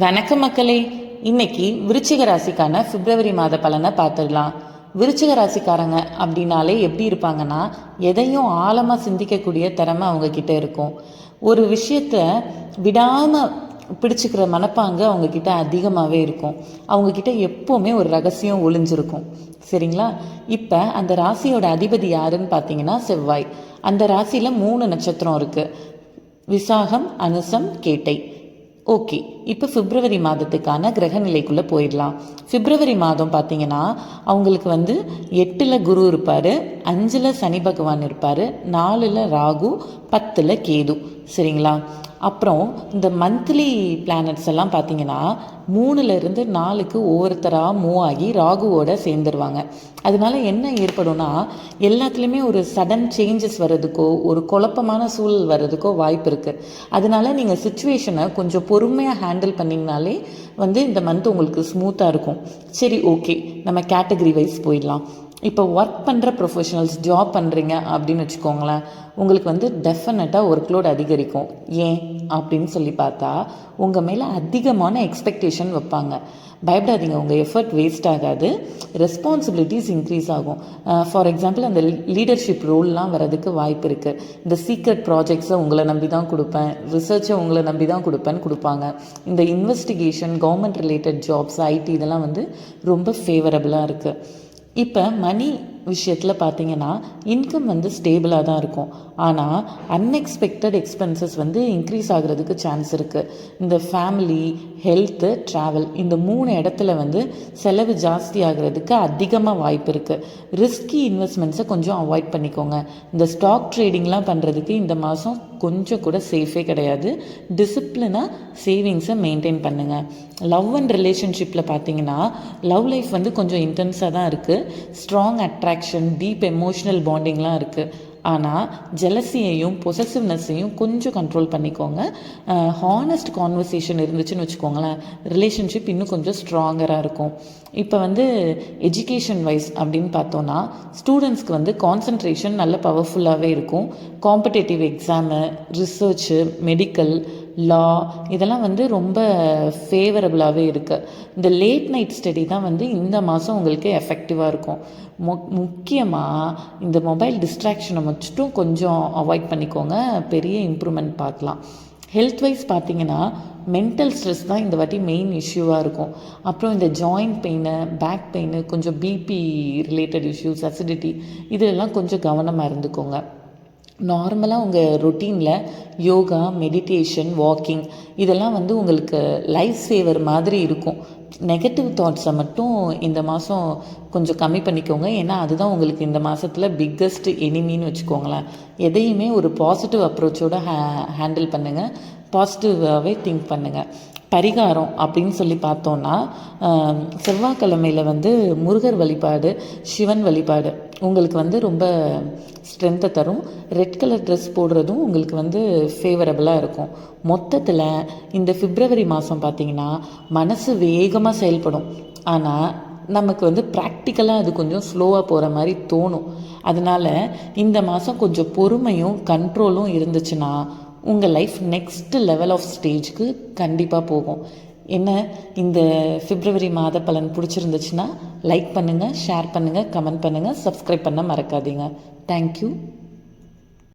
வணக்கம் மக்களே. இன்னைக்கு விருச்சிக ராசிக்கான பிப்ரவரி மாத பலனை பார்த்துடலாம். விருச்சிக ராசிக்காரங்க அப்படின்னாலே எப்படி இருப்பாங்கன்னா எதையும் ஆழமாக சிந்திக்கக்கூடிய திறமை அவங்கக்கிட்ட இருக்கும். ஒரு விஷயத்த விடாமல் பிடிச்சிக்கிற மனப்பாங்கு அவங்கக்கிட்ட அதிகமாகவே இருக்கும். அவங்கக்கிட்ட எப்போவுமே ஒரு ரகசியம் ஒளிஞ்சிருக்கும். சரிங்களா? இப்போ அந்த ராசியோட அதிபதி யாருன்னு பார்த்தீங்கன்னா செவ்வாய். அந்த ராசியில் மூணு நட்சத்திரம் இருக்குது விசாகம் அனுசம் கேட்டை. ஓகே இப்போ பிப்ரவரி மாதத்துக்கான கிரக நிலைக்குள்ளே போயிடலாம். பிப்ரவரி மாதம் பார்த்தீங்கன்னா அவங்களுக்கு வந்து எட்டில் குரு இருப்பார் அஞ்சில் சனி பகவான் இருப்பார் நாலில் ராகு பத்தில் கேது. சரிங்களா? அப்புறம் இந்த மந்த்லி பிளானட்ஸ் எல்லாம் பார்த்தீங்கன்னா மூணுலேருந்து நாலுக்கு ஒவ்வொருத்தராக மூவ் ஆகி ராகுவோட சேர்ந்துருவாங்க. அதனால என்ன ஏற்படும்னா எல்லாத்துலேயுமே ஒரு சடன் சேஞ்சஸ் வர்றதுக்கோ ஒரு குழப்பமான சூழல் வர்றதுக்கோ வாய்ப்பு இருக்குது அதனால நீங்கள் சுச்சுவேஷனை கொஞ்சம் பொறுமையாக ஹேண்டில் பண்ணிங்கனாலே வந்து இந்த மந்த் உங்களுக்கு ஸ்மூத்தாக இருக்கும். சரி ஓகே நம்ம கேட்டகரி வைஸ் போயிடலாம். இப்போ ஒர்க் பண்ணுற ப்ரொஃபஷனல்ஸ் ஜாப் பண்ணுறீங்க அப்படின்னு வச்சுக்கோங்களேன் உங்களுக்கு வந்து டெஃபினட்டாக ஒர்க் லோட் அதிகரிக்கும். ஏன்? அப்படின்னு சொல்லி பார்த்தா உங்கள் மேலே அதிகமான எக்ஸ்பெக்டேஷன் வைப்பாங்க. பயப்படாதீங்க உங்கள் எஃபர்ட் வேஸ்ட் ஆகாது. ரெஸ்பான்சிபிலிட்டிஸ் இன்க்ரீஸ் ஆகும். ஃபார் எக்ஸாம்பிள் அந்த லீடர்ஷிப் ரோல்லாம் வரதுக்கு வாய்ப்பு இருக்குது இந்த சீக்ரெட் ப்ராஜெக்ட்ஸை உங்களை நம்பி தான் கொடுப்பேன் ரிசர்ச்சை உங்களை நம்பி தான் கொடுப்பேன்னு கொடுப்பாங்க. இந்த investigation government related jobs IT இதெல்லாம் வந்து ரொம்ப ஃபேவரபுளாக இருக்குது இப்போ மணி விஷயத்தில் பார்த்தீங்கன்னா இன்கம் வந்து ஸ்டேபிளாக தான் இருக்கும். ஆனால் அன்எக்ஸ்பெக்டட் எக்ஸ்பென்சஸ் வந்து இன்க்ரீஸ் ஆகிறதுக்கு சான்ஸ் இருக்குது இந்த ஃபேமிலி ஹெல்த்து ட்ராவல் இந்த மூணு இடத்துல வந்து செலவு ஜாஸ்தி ஆகிறதுக்கு அதிகமாக வாய்ப்பு இருக்குது ரிஸ்கி இன்வெஸ்ட்மெண்ட்ஸை கொஞ்சம் அவாய்ட் பண்ணிக்கோங்க. இந்த ஸ்டாக் ட்ரேடிங்லாம் பண்ணுறதுக்கு இந்த மாதம் கொஞ்சம் கூட சேஃபே கிடையாது. டிசிப்ளினாக சேவிங்ஸை மெயின்டைன் பண்ணுங்கள் லவ் அண்ட் ரிலேஷன்ஷிப்பில் பார்த்தீங்கன்னா லவ் லைஃப் வந்து கொஞ்சம் இன்டென்ஸாக தான் இருக்குது strong attract attraction deep emotional பாண்டிங்லாம் இருக்குது ஆனால் ஜெலசியையும் பொசசிவ்னஸையும் கொஞ்சம் கண்ட்ரோல் பண்ணிக்கோங்க. ஹானஸ்ட் கான்வர்சேஷன் இருந்துச்சுன்னு வச்சுக்கோங்களேன். ரிலேஷன்ஷிப் இன்னும் கொஞ்சம் ஸ்ட்ராங்கராக இருக்கும். இப்போ வந்து எஜுகேஷன் வைஸ் அப்படின்னு பார்த்தோன்னா ஸ்டூடெண்ட்ஸ்க்கு வந்து கான்சன்ட்ரேஷன் நல்ல பவர்ஃபுல்லாகவே இருக்கும். Competitive exam research medical law இதெல்லாம் வந்து ரொம்ப ஃபேவரபுளாகவே இருக்குது இந்த லேட் நைட் ஸ்டடி தான் வந்து இந்த மாதம் உங்களுக்கு எஃபெக்டிவாக இருக்கும். மு முக்கியமாக இந்த மொபைல் டிஸ்ட்ராக்ஷனை மட்டும் கொஞ்சம் அவாய்ட் பண்ணிக்கோங்க. பெரிய இம்ப்ரூவ்மெண்ட் பார்க்கலாம். ஹெல்த் வைஸ் பார்த்தீங்கன்னா மென்டல் ஸ்ட்ரெஸ் தான் இந்த வாட்டி மெயின் இஷ்யூவாக இருக்கும். அப்புறம் இந்த ஜாயிண்ட் பெயின் பேக் பெயின் கொஞ்சம் பிபி ரிலேட்டட் இஷ்யூஸ் அசிடிட்டி இதெல்லாம் கொஞ்சம் கவனமாக இருந்துக்கோங்க. நார்மலாக உங்கள் ரொட்டீனில் யோகா மெடிடேஷன் வாக்கிங் இதெல்லாம் வந்து உங்களுக்கு லைஃப் சேவர் மாதிரி இருக்கும். நெகட்டிவ் தாட்ஸை மட்டும் இந்த மாதம் கொஞ்சம் கம்மி பண்ணிக்கோங்க. ஏன்னா அதுதான் உங்களுக்கு இந்த மாதத்தில் பிக்கஸ்ட் எனிமின்னு வச்சுக்கோங்களேன். எதையுமே ஒரு பாசிட்டிவ் அப்ரோச்சோடு ஹே ஹேண்டில் பண்ணுங்கள் பாசிட்டிவாகவே திங்க் பண்ணுங்கள் பரிகாரம் அப்படின்னு சொல்லி பார்த்தோன்னா செவ்வாய்க்கிழமையில் வந்து முருகர் வழிபாடு சிவன் வழிபாடு உங்களுக்கு வந்து ரொம்ப ஸ்ட்ரென்த்தை தரும். ரெட் கலர் ட்ரெஸ் போடுறதும் உங்களுக்கு வந்து ஃபேவரபுளாக இருக்கும். மொத்தத்தில் இந்த பிப்ரவரி மாதம் பார்த்திங்கன்னா மனசு வேகமாக செயல்படும். ஆனால் நமக்கு வந்து ப்ராக்டிக்கலாக அது கொஞ்சம் ஸ்லோவாக போகிற மாதிரி தோணும். அதனால் இந்த மாதம் கொஞ்சம் பொறுமையும் கண்ட்ரோலும் இருந்துச்சுன்னா உங்கள் லைஃப் நெக்ஸ்ட் லெவல் ஆஃப் ஸ்டேஜ்க்கு கண்டிப்பாக போகும். என்ன? இந்த பிப்ரவரி மாத பலன் பிடிச்சிருந்துச்சுன்னா லைக் பண்ணுங்கள் ஷேர் பண்ணுங்கள் கமெண்ட் பண்ணுங்கள் சப்ஸ்கிரைப் பண்ண மறக்காதீங்க. தேங்க்யூ